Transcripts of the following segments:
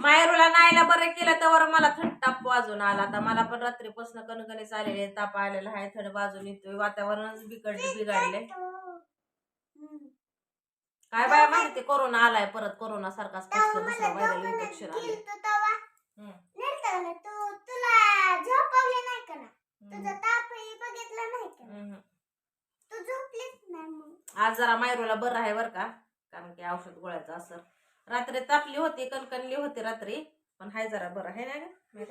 मायरूला नाहीला बरं केलं तर मला थंड ताप वाजून आला. आता मला पण रात्रीपासून कणकणीच आलेले ताप आलेला आहे थंड बाजून येतोय वातावरणच बिघडले बिघडले काय बाय माहिती कोरोना आलाय परत कोरोना सारखाच कसलं दुसरं व्हायरल इन्फेक्शन आले हम्म. तुला झोपवले नाही का ना? तुझा हम्म. तापही बघितला नाही का? हम्म. तू झोपलीच नाही मग. आज जरा मायरूला बरं आहे बरं का? कारण की औषध गोळ्याचं असं. रात्री तापली होती कणकणली होती रात्री. पण हाय जरा बरं आहे ना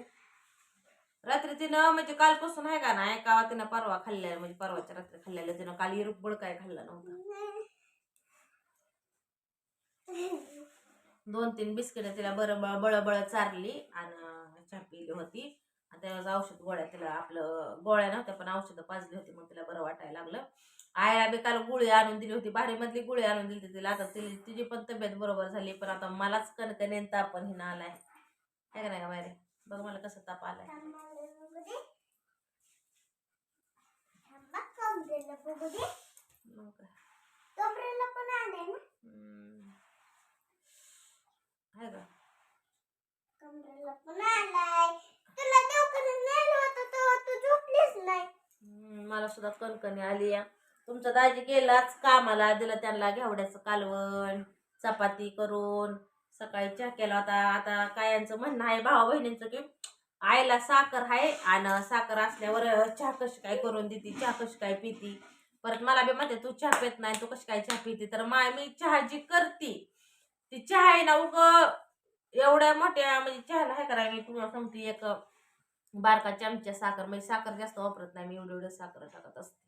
रात्री तिनं म्हणजे कालपासून आहे का ना एका तिनं परवा खाल्ल्या म्हणजे परवाच्या रात्री खाल्लेलं. तिनं काल इरुक काय खाल्लं नव्हता. दोन तीन बिस्किट तिला बरं बळ बळबळ चारली आणि चहा पिली होती. आणि त्यावेळेस औषध गोळ्या तिला आपलं गोळ्या नव्हत्या पण औषधं पाजली होती मग तिला बरं वाटायला लागलं. आईला बी काल गुळी आणून दिली होती भारीमधली गुळी आणून दिली होती तिला. आता तिला तिची पण तब्येत बरोबर झाली पण आता मलाच कणकण ताप पण हिनं आलाय. आहे का नाही का मायरे बघ मला कसं ताप आलाय. आहे का? मला सुद्धा कणकणी आली या. तुमचा दाजी गेलाच कामाला दिलं त्यांना घेवड्याचं कालवण चपाती करून सकाळी चहा केला होता. आता काय यांचं म्हणणं आहे भावा बहिणींचं की आईला साखर आहे आणि साखर असल्यावर चहा कशी काय करून देते चहा कशी काय पिती? परत मला बी म्हणते तू चहा पित नाही तू कशी काय चहा पिते? तर माय मी चहा जी करते ती चहा आहे ना उग एवढ्या मोठ्या म्हणजे चहाला हे करा मी तुम्हाला सांगते एक बारका चमचा साखर म्हणजे साखर जास्त वापरत नाही मी एवढं एवढं साखर टाकत असते.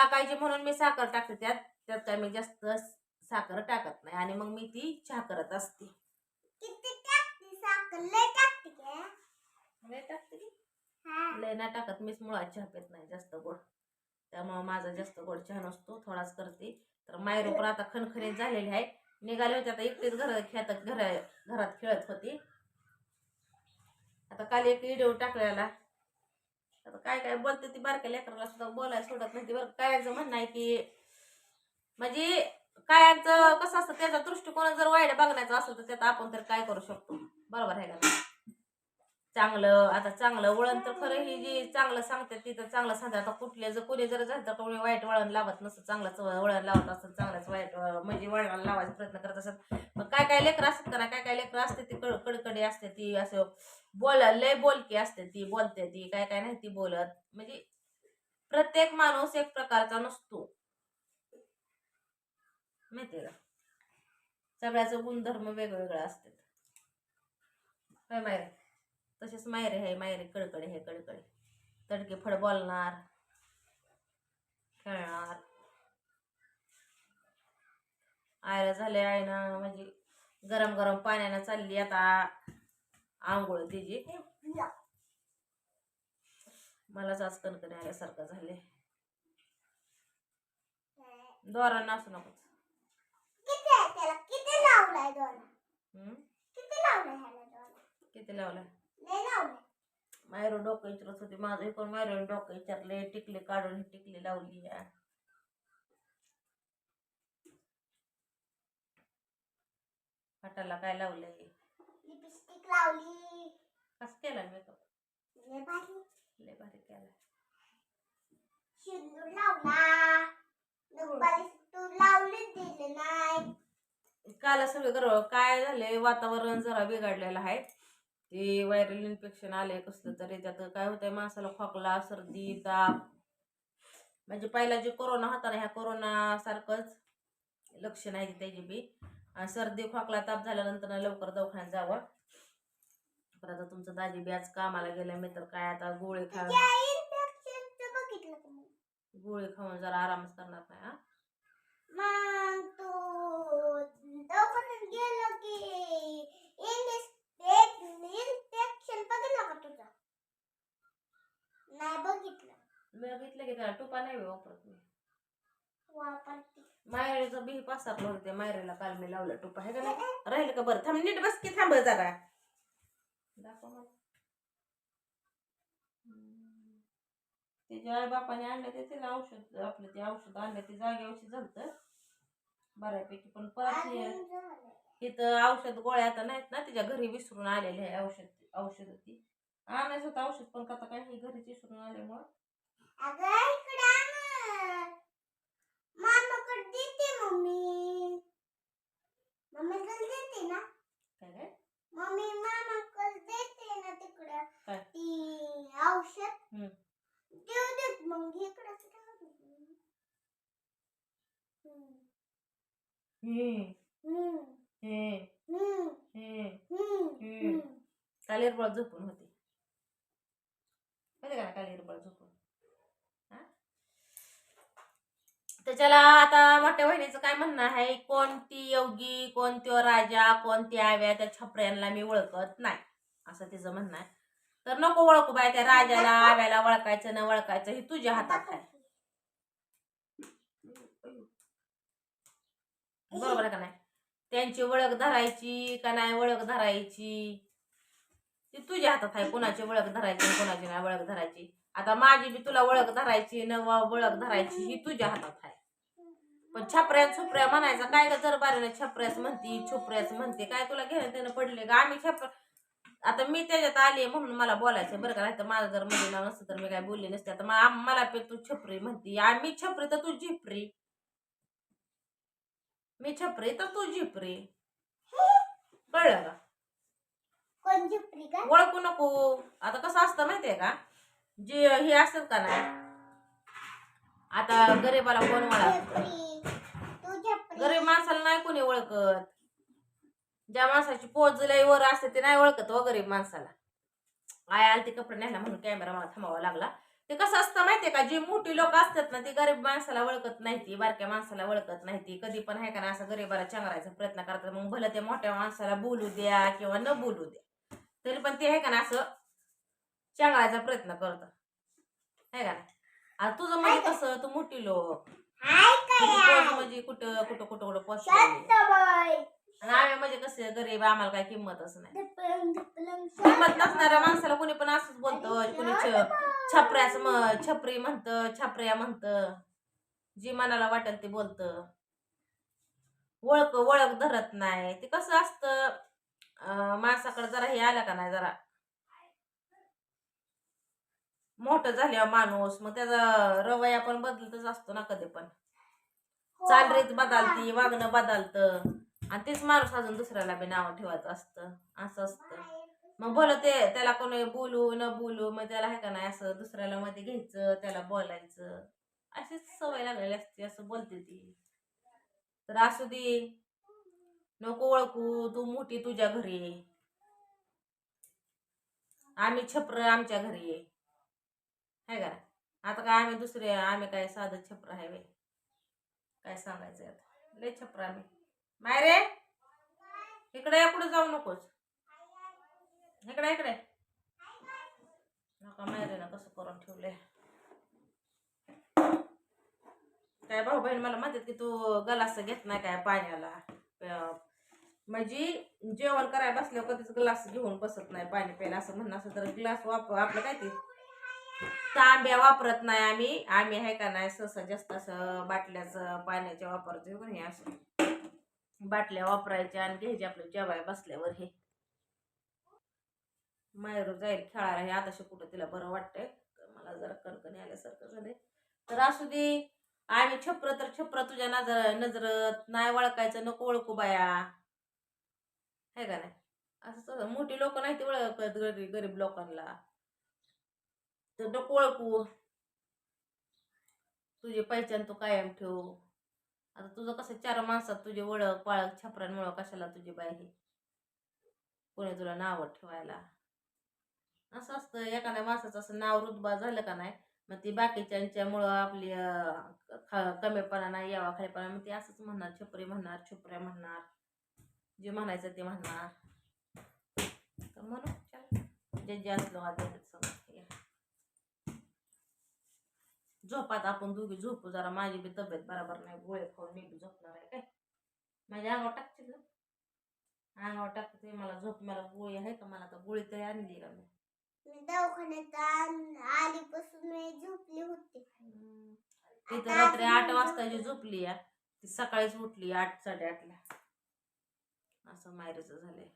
टाकायची म्हणून मी साखर टाकते त्यात. त्यात काय मी जास्त साखर टाकत नाही. आणि मग मी ती चहा करत असते. लय? हा. नाही टाकत. मीच मुळात चहा पित नाही जास्त गोड. त्यामुळं माझा जास्त गोड चहा नसतो. थोडाच करते. तर मायरो पण आता खणखणीत झालेली आहे. निघाले होते आता एकटीच घर खेळत घर घरात खेळत होती. आता काल एक व्हिडिओ टाकलेला. आता काय काय बोलते ती बारक्या लेकराला सुद्धा बोलायला सोडत नाही. ती बरं कायचं म्हणणं आहे की म्हणजे कायांचं कसं असतं त्याचा दृष्टिकोन जर वाईट बघण्याचा असेल तर त्यात आपण तर काय करू शकतो? बरोबर आहे का चांगलं आता चांगलं वळण तर खरं ही जी चांगलं सांगतात ती तर चांगलं सांगतात. आता कुठले जर कोणी जर झालं तर कोणी वाईट वळण लावत नसतं. चांगलंच वळण लावत असतं चांगलंच वाईट म्हणजे वळण लावायचा प्रयत्न करत असत मग काय काय लेकरं असतात का ना काय काय लेकरं असते ती कड कडकडे असते ती असं बोल लय बोलकी असते ती बोलते ती काय काय नाही ती बोलत. म्हणजे प्रत्येक माणूस एक प्रकारचा नसतो. माहितीये का? सगळ्याचं गुणधर्म वेगवेगळे असतात. काय मायरे तसेच मायरे आहे मायरे कडकडे हे कडकडे. तडके फड बोलणार खेळणार. आयला झाले आईनं म्हणजे गरम गरम पाण्यानं चालली आता आंघोळ तिची. मलाच आज कणकणी आल्यासारखं झाले दोरा नाचू नको किती लावलाय? किती लावलाय? मायरो डोकं विचारत होती. माझं इकडून मायरो डोकं विचारले टिकले काढून टिकली लावली या. हाताला काय लावलंय? लिपस्टिक लावली. कसं केला मेकअप लय भारी. लय भारी केला. सिंदूर लावला. नखपालिश तू लावली दिले नाही काल सगळं काय झाले वातावरण जरा बिघडलेलं आहे. ते व्हायरल इन्फेक्शन आले कसलं तरी त्यात काय होतंय माणसाला खोकला सर्दी ताप. म्हणजे पहिला जे कोरोना होता ना ह्या कोरोना सारखंच लक्षण आहे त्याची बी. सर्दी खोकला ताप झाल्यानंतर ना लवकर दवाखान्यात जावं. पण आता तुमचं दाजी बी आज कामाला गेलं मी तर काय आता गोळी खा गोळी खाऊन जरा आरामच करणार नाही हा? मग तू दवाखान्यात गेलो की बघितलं का तुझं? नाही बघितलं. मी बघितलं की त्याला टोपा नाही वापरत मी. वापरते. मायरेचं बी पसरलं होतं ते मायरेला काल मी लावलं टोपा. आहे का नाही? राहिलं का बरं? थांब नीट बस की थांब जरा. दाखव मला हम्म. त्याच्या आई बापाने आणलं ते तिला औषध आपलं ते औषध आणलं ते जागे औषध झालं बऱ्यापैकी. पण परत हे-. इथं औषध गोळ्या आता नाहीत ना तिच्या घरी विसरून आलेले आहे औषध औषध ती. आणायचं होतं औषध पण आता काय हे घरीच विसरून आल्यामुळं. अगं इकडे काल इरबळ झोपून होती. का काल इरबळ झोपून? हा? त्याच्याला आता मोठ्या बहिणीचं काय म्हणणं आहे? कोणती योगी कोणत्यो राजा कोणती आव्या त्या छपऱ्यांना मी ओळखत नाही असं तिचं म्हणणं आहे. तर नको ओळखू बाय त्या राजाला आव्याला ओळखायचं न ओळखायचं हे तुझ्या हातात आहे. बरोबर आहे का नाही? त्यांची ओळख धरायची का नाही ओळख धरायची? ती तुझ्या हातात आहे कोणाची ओळख धरायची कोणाची नाही ओळख धरायची. आता माझी बी तुला ओळख धरायची न ओळख धरायची ही तुझ्या हातात आहे. पण छपऱ्यात छुपऱ्या म्हणायचं काय ग जर बारीनं छपऱ्याच म्हणती छुपऱ्याच म्हणते काय तुला घेणं त्यानं पडले का आम्ही छप आता मी त्याच्यात आली म्हणून मला बोलायचं बरं का? नाही तर माझं जर मध्ये नसतं तर मी काय बोलले नसते. आता मला पे तू छपरी म्हणती आम्ही छपरी तर तू झिपरी मी छपरी तर तू झिपरी. कळलं का? कोण का? ओळखू नको. आता कसं असतं माहितीये का? जे हे असतात का नाही? आता गरीबाला कोण ओळख झुपडी तू झुपडी गरीब माणसाला नाही कोणी ओळखत. ज्या माणसाची पोच वर असते ते नाही ओळखत हो गरीब माणसाला. आय आल ते कपडे न्यायला म्हणून कॅमेरा मला थांबावा लागला. ते कसं असतं माहितीये का? जी मोठी लोक असतात ना ती गरीब माणसाला ओळखत नाही ती बारक्या माणसाला ओळखत नाही ती कधी पण आहे का नाही असं गरीबाला चंगरायचा प्रयत्न करतात. मग भलं त्या मोठ्या माणसाला बोलू द्या किंवा न बोलू द्या. तरी पण ते आहे का ना असं चंगरायचा प्रयत्न करत आहे का नाही? आता तुझं म्हणजे कसं? तू मोठी लोक. म्हणजे कुठं कुठं कुठं कुठं बाय आणि आम्ही म्हणजे कसे गरीब आम्हाला काय किंमतच नाही. किंमत नसणाऱ्या माणसाला कोणी पण असंच बोलतं कोणी छपऱ्याच म छपरी म्हणत छपऱ्या म्हणत. जी मनाला वाटेल ते बोलत. ओळख ओळख धरत नाही. ते कसं असतं? माणसाकडे जरा हे आलं का नाही जरा? मोठं झाल्यावर माणूस मग त्याचा रवैया पण बदलतच असतो ना कधी पण. चालरीत बदलती वागणं बदलतं. आणि तेच माणूस अजून दुसऱ्याला बी नाव ठेवायचं असतं. असं असतं. मग बोल ते त्याला कोणी बोलू न बोलू मग त्याला आहे का नाही असं दुसऱ्याला मध्ये घ्यायचं त्याला बोलायचं. अशीच सवय लागलेली असते असं बोलते ती. तर असू दे. नको ओळखू तू मोठी तुझ्या घरी. ये. आम्ही छप्र आमच्या घरी ये आहे का? आता काय आम्ही दुसरे आम्ही काय साधं छपर आहे बे काय सांगायचं आता? लय छपर आम्ही. मायरे इकडे कुठे जाऊ नकोस. इकडे इकडे. नका मायरे ना कसं करून ठेवलंय काय भाऊ बहीण मला म्हणतात की तू गलास घेत नाही काय पाण्याला? म्हणजे जेवण करायला बसल्यावर कधीच ग्लास घेऊन बसत नाही पाणी प्यायला. असं म्हणणं असं तर ग्लास वापर आपलं काय ते? तांब्या वापरत नाही आम्ही. आम्ही आहे का नाही सहसा जास्त असं बाटल्याचं पाण्याच्या वापरतो हे असं. बाटल्या वापरायच्या आणि घ्यायच्या आपलं जेवाय बसल्यावर हे. मायरू जाईल खेळायला हे आताशी कुठं तिला बरं वाटतंय. तर मला जरा कणकणी आल्यासारखं झाले तर असू दे. आम्ही छप्र तर छप्र तुझ्या नजर नजरत नाही वळखायचं नको ओळखू बाया. है का नाही? असं सगळं. मोठी लोक नाही ते ओळखत गरीब गरीब लोकांना. तर नको ओळखू तुझी पहिचान तू कायम ठेव. आता तुझं कसं चार माणसात तुझे ओळख पाळख छपरांमुळं कशाला तुझी बाई हे? कोणी तुला नावं ठेवायला? असं असतं एखाद्या माणसाचं असं नाव रुतबा झालं का नाही मग ती बाकीच्यांच्यामुळं आपली खा कमीपणा नाही यावा खालीपणा मग ती असंच म्हणणार छपरी म्हणणार छपऱ्या म्हणणार जे म्हणायचं ते म्हणणार. तर म्हणून चल. जे जे असलं वाद झोपात आपण दोघी झोपू जरा माझी बी तब्येत बरोबर नाही गोळे खाऊन मी बी झोपणार आहे काय? माझ्या अंगावर टाकतील ना? अंगावर टाकते मला झोप मला गोळी आहे का? मला तर गोळी तरी आणली का मी? मी दवाखान्यात आलीपासून मी झोपली होती. तिथं रात्री आठ वाजताची झोपली. या ती सकाळीच उठली आठ साडेआठला. असं मायरीचं झालंय.